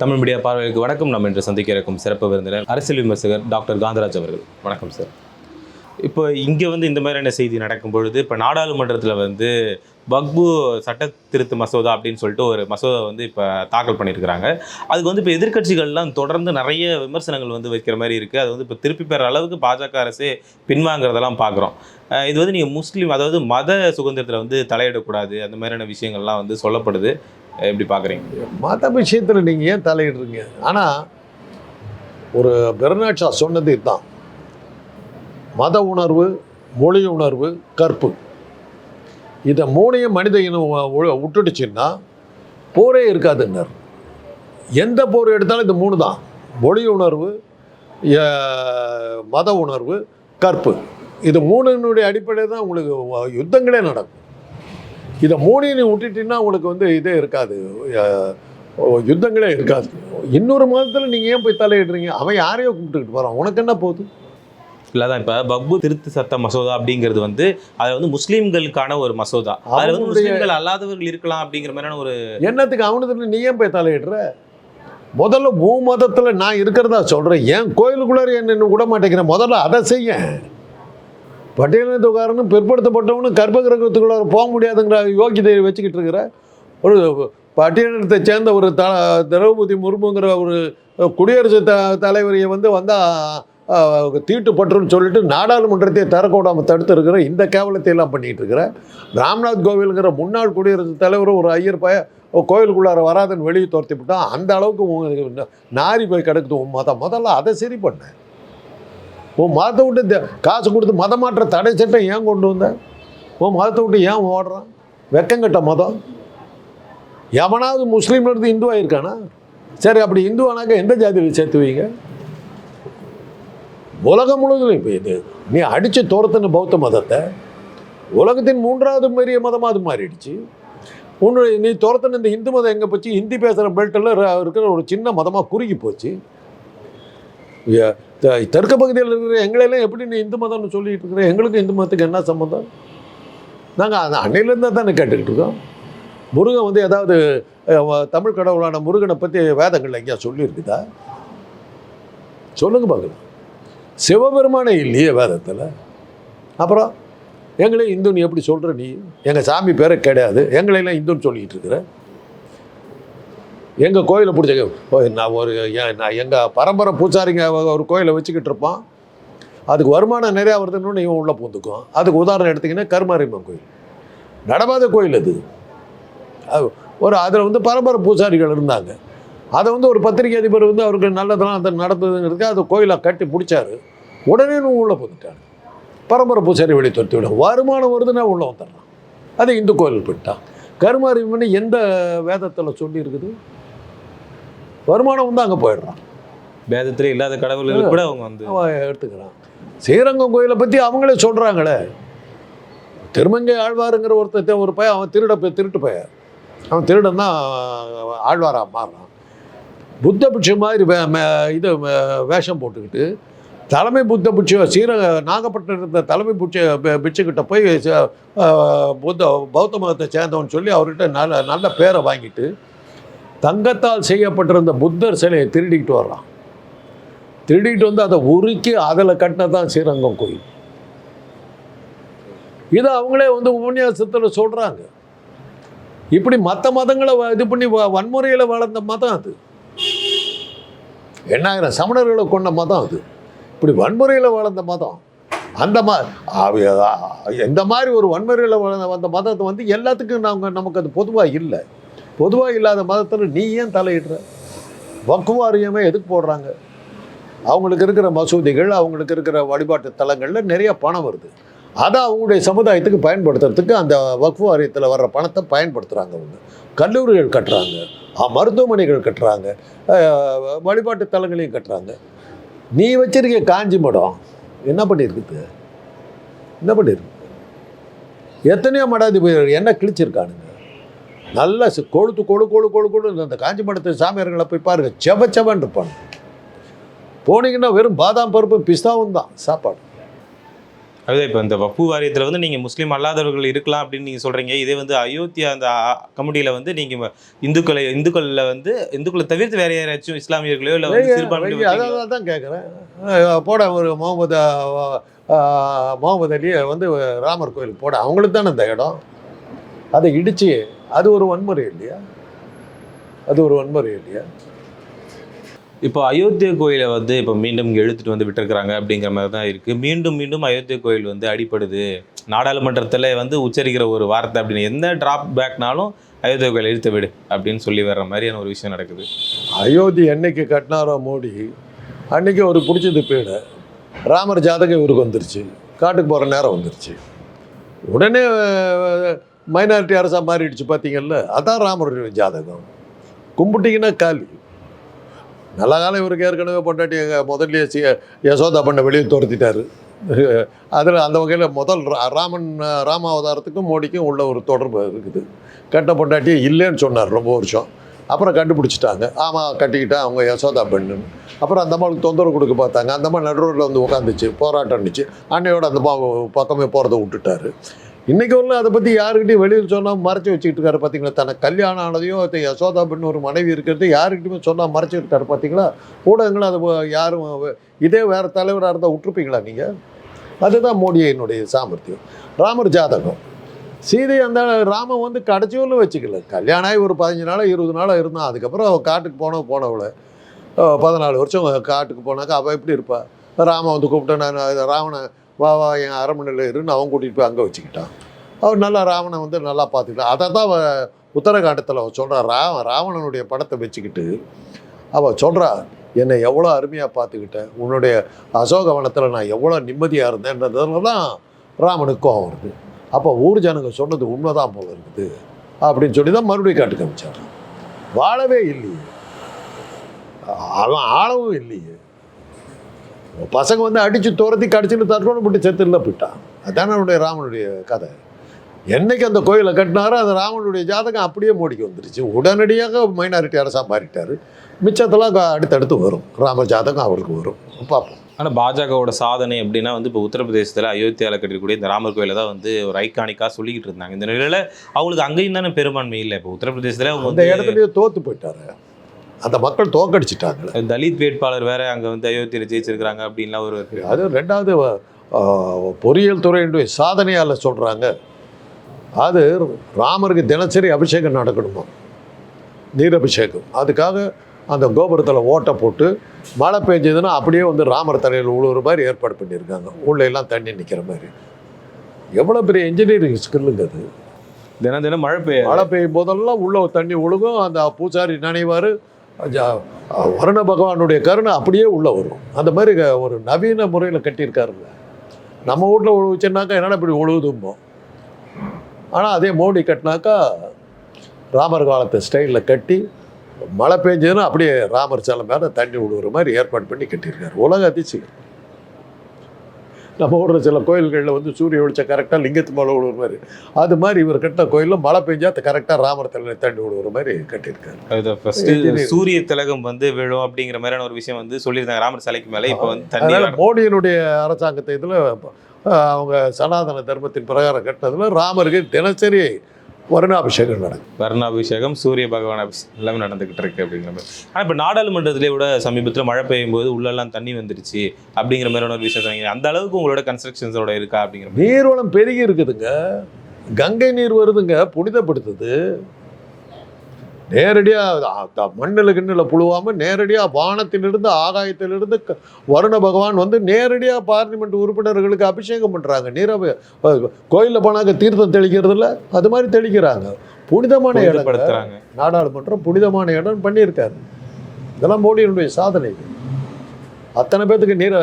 Tamil media பார்வைகளுக்கு வணக்கம். நம்ம இன்று சந்திக்க இருக்கும் சிறப்பு விருந்தினர் அரசியல் விமர்சகர் டாக்டர் காந்தராஜ் அவர்கள். வணக்கம் சார் இப்போ இங்கே வந்து இந்த மாதிரியான செய்தி நடக்கும் பொழுது இப்போ நாடாளுமன்றத்தில் வந்து பக்பு சட்ட திருத்த மசோதா அப்படின்னு சொல்லிட்டு ஒரு மசோதா வந்து இப்போ தாக்கல் பண்ணியிருக்கிறாங்க. அதுக்கு வந்து இப்போ எதிர்க்கட்சிகள்லாம் தொடர்ந்து நிறைய விமர்சனங்கள் வந்து வைக்கிற மாதிரி இருக்குது அது வந்து இப்போ திருப்பி பெற அளவுக்கு பாஜக அரசே பின்வாங்கிறதெல்லாம் பார்க்குறோம் இது வந்து நீங்கள் முஸ்லீம் அதாவது மத சுதந்திரத்தில் வந்து தலையிடக்கூடாது. அந்த மாதிரியான விஷயங்கள்லாம் வந்து சொல்லப்படுது. எப்படி பார்க்குறீங்க? மத விஷயத்தில் நீங்கள் ஏன் தலையிடுறீங்க? ஆனால் ஒரு பெர்னாட் சொன்னது இதுதான். மத உணர்வு மொழி உணர்வு கற்பு. இதை மூணையும் மனித இனம் விட்டுடுச்சுன்னா போரே இருக்காதுன்னர். எந்த போர் எடுத்தாலும் இந்த மூணு தான். மொழி உணர்வு மத உணர்வு கற்பு. இது மூணுனுடைய அடிப்படையில் தான் உங்களுக்கு யுத்தங்களே நடக்கும். இதை மூணையும் நீ விட்டுட்டீங்கன்னா உங்களுக்கு வந்து இதே இருக்காது. யுத்தங்களே இருக்காது. இன்னொரு மதத்தில் நீங்கள் ஏன் போய் தலையிடுறீங்க? அவன் யாரையோ கூப்பிட்டுக்கிட்டு போகிறான் உனக்கு என்ன போகுது? இல்லதான் இப்ப பக்பு திருத்த சட்ட மசோதா அப்படிங்கிறது வந்து அது வந்து முஸ்லீம்களுக்கான ஒரு மசோதா. அதுல வந்து முஸ்லீம்கள் அல்லாதவர்கள் இருக்கலாம் அப்படிங்கிற மாதிரியான ஒரு என்னத்துக்கு அவனுக்கு நீ ஏன் போய் தலையிடுற? முதல்ல மூ மதத்தில் நான் இருக்கிறதா சொல்கிறேன் ஏன் கோயிலுக்குள்ளார என்ன விட மாட்டேங்கிறேன் முதல்ல அதை செய்ய பட்டியலினத்துக்காரனும் பிற்படுத்தப்பட்டவனும் கர்ப்பகிரகத்துக்குள்ள போக முடியாதுங்கிற யோகியதையை வச்சுக்கிட்டு இருக்கிற ஒரு பட்டியலினத்தை சேர்ந்த ஒரு த திரௌபதி முர்முங்கிற ஒரு குடியரசு த தலைவரையை வந்து வந்தால் தீட்டுப்பட்டுன்னு சொல்லிட்டு நாடாளுமன்றத்தை தரக்கூடாமல் தடுத்து இருக்கிற இந்த கேவலத்தை எல்லாம் பண்ணிட்டு இருக்கிற ராம்நாத் கோவிலுங்கிற முன்னாள் குடியரசுத் தலைவர் ஒரு ஐயர் பய கோயிலுக்குள்ளார வராதுன்னு வெளியே துரத்தி விட்டான் அந்த அளவுக்கு நாரி போய் கிடக்குது. மொதல் முதல்ல அதை சரி பண்ணேன் உன் மதத்தை விட்டு காசு கொடுத்து மதம் மாற்ற தடை சட்டம் ஏன் கொண்டு வந்த? உன் மதத்தை விட்டு ஏன் ஓடுறான்? வெக்கங்கட்ட மதம். எவனாவது முஸ்லீம்ல இருந்து இந்து ஆயிருக்கானா? சரி அப்படி இந்து எந்த ஜாதியில் சேர்த்து வைங்க? உலகம் முழுவதும் இப்போ இது நீ அடித்து துரத்துன பௌத்த மதத்தை உலகத்தின் மூன்றாவது பெரிய மதமாக அது மாறிடுச்சு. உன்னுடைய நீ துரத்துன இந்த இந்து மதம் எங்கே போச்சு? ஹிந்தி பேசுகிற பெல்ட்டில் இருக்கிற ஒரு சின்ன மதமாக குறுகி போச்சு. தெற்கு பகுதியில் இருக்கிற எங்களெல்லாம் எப்படி நீ இந்து மதம்னு சொல்லிட்டு இருக்கிற? எங்களுக்கு இந்து மதத்துக்கு என்ன சம்மந்தம் நாங்கள் அந்த அன்னையிலேருந்து தானே கேட்டுக்கிட்டு இருக்கோம். முருகன் வந்து ஏதாவது தமிழ் கடவுளான முருகனை பற்றி வேதங்கள் எங்கேயா சொல்லியிருக்குதா? சொல்லுங்க பார்க்கலாம் சிவபெருமானே இல்லையே வேதத்தில். அப்புறம் எங்களை இந்துன்னு எப்படி சொல்கிற நீ? எங்கள் சாமி பேரை கிடையாது. எங்களையெல்லாம் இந்துன்னு சொல்லிக்கிட்டு இருக்கிற. எங்கள் கோயிலை பிடிச்ச நான் ஒரு நான் எங்கள் பரம்பரை பூச்சாரிங்க ஒரு கோயிலை வச்சுக்கிட்டு இருப்போம் அதுக்கு வருமானம் நிறையா வருதுன்னு இவன் உள்ளே பூந்துக்கும் அதுக்கு உதாரணம் எடுத்திங்கன்னா கருமாரியம்மன் கோயில். நடமாத கோயில் அது. ஒரு அதில் வந்து பரம்பரை பூசாரிகள் இருந்தாங்க. அதை வந்து ஒரு பத்திரிகை அதிபர் வந்து அவருக்கு நல்லதெல்லாம் அந்த நடந்ததுங்கிறதுக்கு அதை கோயிலை கட்டி பிடிச்சாரு. உடனே உள்ளே போந்துட்டாங்க பரம்பரை பூசாரி வெளியே துரத்தி விட வருமானம் வருதுன்னா உள்ளே வந்துடுறான். அது இந்து கோயில் போயிட்டான். கருமாரியம்மன் எந்த வேதத்தில் சொல்லி இருக்குது? வருமானம் வந்து அங்கே போயிடுறான். வேதத்திலே இல்லாத கடவுள்களுக்கு கூட அவங்க வந்து எடுத்துக்கிறான். ஸ்ரீரங்கம் கோயிலை பற்றி அவங்களே சொல்கிறாங்களே திருமங்கை ஆழ்வாருங்கிற ஒருத்தர் ஒரு பையன் அவன் திருட போய் திருட்டு பையன் அவன் திருடன் தான் ஆழ்வாரா மாறுறான். புத்த பிட்சு மாதிரி வே இது வேஷம் போட்டுக்கிட்டு தலைமை புத்த பிட்சு ஸ்ரீரங்க நாகப்பட்டினம் இருந்த தலைமை பிட்சு பிட்சுக்கிட்ட போய் புத்த பௌத்த மதத்தை சேர்ந்தவன் சொல்லி அவர்கிட்ட நல்ல நல்ல பேரை வாங்கிட்டு தங்கத்தால் செய்யப்பட்டிருந்த புத்தர் சிலையை திருடிக்கிட்டு வர்றான். திருடிக்கிட்டு வந்து அதை உருக்கி அதில் கட்டினதான் ஸ்ரீரங்கம் கோயில். இதை அவங்களே வந்து உபன்யாசத்தில் சொல்கிறாங்க இப்படி மற்ற மதங்களை வ- இது பண்ணி வன்முறையில் வளர்ந்த மதம் அது. எண்ணாயிரம் சமணர்களை கொண்ட மதம் அது. இப்படி வன்முறையில் வளர்ந்த மதம். அந்த மா இந்த மாதிரி ஒரு வன்முறையில் வளர்ந்த வந்த மதத்தை வந்து எல்லாத்துக்கும் நாங்கள் நமக்கு அது பொதுவாக இல்லை. பொதுவாக இல்லாத மதத்தில் நீ ஏன் தலையிடுற? வக்குவாரியமே எதுக்கு போடுறாங்க? அவங்களுக்கு இருக்கிற மசூதிகள் அவங்களுக்கு இருக்கிற வழிபாட்டு தலங்களில் நிறைய பணம் வருது. அதை அவங்களுடைய சமுதாயத்துக்கு பயன்படுத்துறதுக்கு அந்த வக்ஃபு வாரியத்தில் வர்ற பணத்தை பயன்படுத்துகிறாங்க அவங்க. கல்லூரிகள் கட்டுறாங்க மருத்துவமனைகள் கட்டுறாங்க வழிபாட்டு தலங்களையும் கட்டுறாங்க. நீ வச்சிருக்க காஞ்சி மடம் என்ன பண்ணியிருக்குது என்ன பண்ணியிருக்கு எத்தனையோ மடாதிபதிகள் என்ன கிழிச்சிருக்கானுங்க? நல்ல கொழுத்து கொழு கொழு கொழு கொழு அந்த காஞ்சி மடத்து சாமியார்களை போய் பாருங்க. செவ செவன் இருப்பாங்க போனீங்கன்னா வெறும் பாதாம் பருப்பு பிஸ்தாவும் தான் சாப்பாடு. அதாவது இப்போ இந்த வப்பு வாரியத்தில் வந்து நீங்கள் முஸ்லீம் அல்லாதவர்கள் இருக்கலாம் அப்படின்னு நீங்கள் சொல்கிறீங்க இதே வந்து அயோத்தியா அந்த கமிட்டியில் வந்து நீங்கள் இந்துக்களை இந்துக்களில் வந்து இந்துக்களை தவிர்த்து வேற யாராச்சும் இஸ்லாமியர்களையோ இல்லை வந்து சிறுபான்மை வைங்க, அதான் தான் கேட்குறேன் போட ஒரு முகமது முகமது அலி வந்து ராமர் கோயிலுக்கு போட அவங்களுக்கு தானே இந்த இடம்? அதை இடிச்சு அது ஒரு வன்முறை இல்லையா? அது ஒரு வன்முறை இல்லையா? இப்போ அயோத்தியா கோயிலை வந்து இப்போ மீண்டும் இங்கே இழுத்துட்டு வந்து விட்டுருக்குறாங்க அப்படிங்கிற மாதிரி தான் இருக்குது மீண்டும் மீண்டும் அயோத்தியா கோயில் வந்து அடிப்படுது நாடாளுமன்றத்தில் வந்து உச்சரிக்கிற ஒரு வார்த்தை அப்படின்னு எந்த டிராப் பேக்னாலும் அயோத்தியா கோயில் இழுத்து விடு அப்படின்னு சொல்லி வர்ற மாதிரியான ஒரு விஷயம் நடக்குது. அயோத்தி என்னைக்கு கட்டினாரோ மோடி அன்னைக்கு ஒரு பிடிச்சது பீட ராமர் ஜாதகம் இவருக்கு வந்துருச்சு. காட்டுக்கு போகிற நேரம் வந்துருச்சு. உடனே மைனாரிட்டி அரசாக மாறிடுச்சு பார்த்தீங்கல்ல அதான் ராமருடைய ஜாதகம். கும்பிட்டீங்கன்னா காலி. நல்ல காலம் இவருக்கு ஏற்கனவே பொண்டாட்டி எங்கள் முதல்ல யசோதா பண்ண வெளியே துரத்திட்டாரு. அதில் அந்த வகையில் முதல் ரா- ராமன் ராமாவதாரத்துக்கும் மோடிக்கும் உள்ள ஒரு தொடர்பு இருக்குது. கட்ட பொண்டாட்டியே இல்லைன்னு சொன்னார் ரொம்ப வருஷம். அப்புறம் கண்டுபிடிச்சிட்டாங்க. ஆமாம் கட்டிக்கிட்டா அவங்க யசோதா பெண்ணுன்னு. அப்புறம் அந்த அம்மாவுக்கு தொந்தரவு கொடுக்க பார்த்தாங்க. அந்த அம்மா நடுரோட்டில் வந்து உட்காந்துச்சு போராட்டம் இருந்துச்சு அன்னையோட அந்த பக்கமே போகிறத விட்டுட்டாரு. இன்றைக்கி வரல அதை பற்றி யாருக்கிட்டையும் வெளியில் சொன்னால் மறைச்சி வச்சுக்கிட்டு இருக்காரு பார்த்தீங்களா தனக்கு கல்யாணம் ஆனதையும் யசோதா பெண் ஒரு மனைவி இருக்கிறது யாருக்கிட்டையுமே சொன்னால் மறைச்சிட்டு இருக்காரு பார்த்தீங்களா ஊடகங்களும் அதை யாரும் இதே வேறு தலைவராக இருந்தால் விட்டுருப்பீங்களா நீங்கள் அதுதான் மோடியினுடைய சாமர்த்தியம். ராமர் ஜாதகம். சீதை அந்த ராமன் வந்து கடைசியூரில் வச்சுக்கல. கல்யாணம் ஆகி ஒரு பதினஞ்சு நாள் இருபது நாள் இருந்தான். அதுக்கப்புறம் காட்டுக்கு போன போனவள. பதினாலு வருஷம் காட்டுக்கு போனாக்கா அவள் எப்படி இருப்பாள் ராமன் வந்து கூப்பிட்டு நான் ராவணன் ராவணை வா வா என் அரண்மனையில் இருன்னு அவன் கூட்டிகிட்டு போய் அங்கே வச்சுக்கிட்டான். அவர் நல்லா ராவணை வந்து நல்லா பார்த்துக்கிட்டான் அதை தான் உத்தரகாண்டத்தில் அவள் சொல்கிறான் ரா ராவணனுடைய படத்தை வச்சுக்கிட்டு அவள் சொல்கிறா என்னை எவ்வளோ அருமையாக பார்த்துக்கிட்டேன் உன்னுடைய அசோகவனத்தில் நான் எவ்வளோ நிம்மதியாக இருந்தேன்றதுல தான் ராமனுக்கு வருது அப்போ ஊர் ஜனங்க சொன்னது உண்மைதான் போல இருக்குது. அப்படின்னு சொல்லி தான் மறுபடியும் காட்டு காமிச்சார் வாழவே இல்லையே. அவன் ஆளவும் இல்லையே. பசங்க வந்து அடித்து துரத்தி கடிச்சுன்னு தற்கொலை போட்டு செத்துல போயிட்டான் அதானே அவனுடைய ராமனுடைய கதை. என்னைக்கு அந்த கோயிலை கட்டினாரோ அந்த ராமனுடைய ஜாதகம் அப்படியே மோடிக்கு வந்துருச்சு. உடனடியாக மைனாரிட்டி அரசாக மாறிட்டார் மிச்சத்தெல்லாம் அடுத்தடுத்து வரும். ராம ஜாதகம் அவருக்கு வரும். பார்ப்போம். ஆனால் பாஜகவோட சாதனை அப்படின்னா வந்து இப்போ உத்தரப்பிரதேசத்தில் அயோத்தியாவில் கட்டிருக்கக்கூடிய இந்த ராமர் கோயிலை தான் வந்து ஒரு ஐகானிக்காக சொல்லிக்கிட்டு இருந்தாங்க. இந்த நிலையில் அவங்களுக்கு அங்கேயும் தானே பெரும்பான்மை இல்லை. இப்போ உத்தரப்பிரதேசத்தில் அவங்க அந்த வந்து இடத்துலயே தோத்து போயிட்டாரு. அந்த மக்கள் தோக்கடிச்சிட்டாங்களே. தலித் வேட்பாளர் வேற அங்கே வந்து அயோத்தியில் ஜெயிச்சிருக்கிறாங்க அப்படின்லாம் ஒரு. அது ரெண்டாவது பொறியியல் துறையினுடைய சாதனையால் சொல்கிறாங்க அது ராமருக்கு தினசரி அபிஷேகம் நடக்கணுமா? நீரபிஷேகம். அதுக்காக அந்த கோபுரத்தில் ஓட்டை போட்டு மழை பெஞ்சதுன்னா அப்படியே வந்து ராமர் தலையில் உழுவுற மாதிரி ஏற்பாடு பண்ணியிருக்காங்க. உள்ள எல்லாம் தண்ணி நிற்கிற மாதிரி. எவ்வளோ பெரிய இன்ஜினியரிங் ஸ்கில்லுங்க அது. தினம் தினம் மழை பெய்ய மழை பெய்யும் போதெல்லாம் உள்ள தண்ணி ஒழுகும் அந்த பூசாரி நினைவார். வருண பகவானுடைய கருணை அப்படியே உள்ளே வரும். அந்த மாதிரி ஒரு நவீன முறையில் கட்டியிருக்காருங்க. நம்ம வீட்டில் உழுவுச்சுனாக்கா என்னடா இப்படி உழுவுதும்போ ஆனால் அதே மோடி கட்டினாக்கா ராமர் காலத்து ஸ்டைலில் கட்டி மழை பெஞ்சதுன்னா அப்படியே ராமர் சிலை மேலே தண்ணி விழுவுற மாதிரி ஏற்பாடு பண்ணி கட்டியிருக்காரு. உலக அதிசயம். நம்ம ஊரில் சில கோயில்களில் வந்து சூரிய வெளிச்சம் கரெக்டாக லிங்கத்து மேலே விழுவுற மாதிரி அது மாதிரி இவர் கட்டின கோயிலில் மழை பெஞ்சா கரெக்டாக ராமர் தலையில் தண்ணி விழுவுற மாதிரி கட்டியிருக்காரு. அது ஃபர்ஸ்ட் சூரிய திலகம் வந்து விழும் அப்படிங்கிற மாதிரியான ஒரு விஷயம் வந்து சொல்லியிருந்தாங்க. ராமர் சிலைக்கு மேலே இப்போ வந்து அதனால மோடியினுடைய அரசாங்கத்தை இதில் அவங்க சனாதன தர்மத்தின் பிரகாரம் கட்டினதுல ராமருக்கு தினசரி வருணாபிஷேகம் நடக்கும் வர்ணாபிஷேகம் சூரிய பகவான் அபிஷேகம் எல்லாமே நடந்துகிட்டு இருக்கு அப்படிங்கிற மாதிரி. ஆனால் இப்போ நாடாளுமன்றத்திலே கூட சமீபத்தில் மழை பெய்யும் போது உள்ளெல்லாம் தண்ணி வந்துருச்சு அப்படிங்கிற மாதிரியான ஒரு விஷயம் அந்த அளவுக்கு உங்களோட கன்ஸ்ட்ரக்ஷன்ஸோட இருக்கா அப்படிங்கிற நீர்வளம் பெருகி இருக்குதுங்க. கங்கை நீர் வருதுங்க புனிதப்படுத்துது. நேரடியாக மண்ணில் கிண்ணில் புழுவாமல் நேரடியாக வானத்திலிருந்து ஆகாயத்திலிருந்து வருண பகவான் வந்து நேரடியாக பார்லிமெண்ட் உறுப்பினர்களுக்கு அபிஷேகம் பண்ணுறாங்க நீரை கோயிலில் போனாக்க தீர்த்தம் தெளிக்கிறதுல அது மாதிரி தெளிக்கிறாங்க. புனிதமான இடம் நாடாளுமன்றம் புனிதமான இடம் பண்ணியிருக்காரு. இதெல்லாம் மோடியினுடைய சாதனை. அத்தனை பேர்த்துக்கு நீரை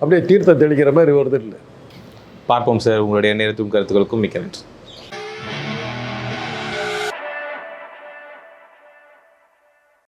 அப்படியே தீர்த்தம் தெளிக்கிற மாதிரி வருது இல்லை. பார்ப்போம் சார். உங்களுடைய நேரத்துக்கும் கருத்துக்களுக்கும் மிக்க நன்றி.